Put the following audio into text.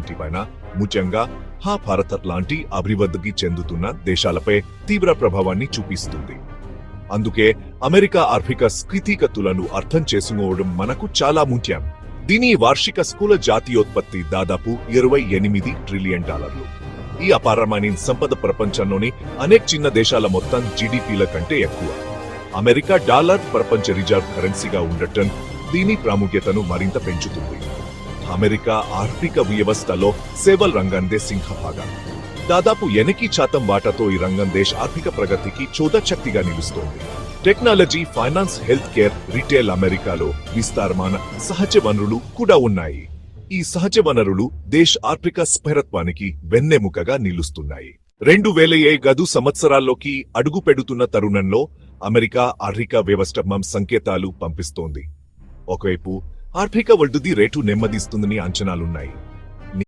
ఇంటిపైన ముఖ్యంగా హా భారత్ లాంటి అభివృద్ధికి చెందుతున్న దేశాలపై తీవ్ర ప్రభావాన్ని చూపిస్తుంది. అందుకే అమెరికా ఆర్థిక స్థితిగతులను అర్థం చేసుకోవడం మనకు చాలా ముఖ్యం. దీని వార్షిక స్థూల జాతీయోత్పత్తి దాదాపు ఇరవై ఎనిమిది ట్రిలియన్ డాలర్లు. ఈ అపారమైన సంపద ప్రపంచంలోని అనేక చిన్న దేశాల మొత్తం జీడిపిల కంటే ఎక్కువ. అమెరికా డాలర్ ప్రపంచ రిజర్వ్ కరెన్సీగా ఉండటం దీని ప్రాముఖ్యతను మరింత పెంచుతుంది. అమెరికా ఆర్థిక వ్యవస్థలో సేవల రంగందే సింహభాగం. దాదాపు ఎనకి శాతం వాటాతో ఈ రంగం దేశ ఆర్థిక ప్రగతికి చోదశక్తిగా నిలుస్తోంది. Technology finance health care retail అమెరికాలో విస్తారమైన సహజ వనరులు కూడా ఉన్నాయి. ఈ సహజ వనరులు దేశ ఆర్థిక స్థిరత్వానికి వెన్నెముకగా నిలుస్తున్నాయి. రెండు వేల ఏ గదు సంవత్సరాల్లోకి అడుగు పెడుతున్న తరుణంలో అమెరికా ఆర్థిక వ్యవస్థ సంకేతాలు పంపిస్తోంది. ఒకవైపు ఆర్థిక వృద్ధి రేటు నెమ్మదిస్తుందని అంచనాలున్నాయి.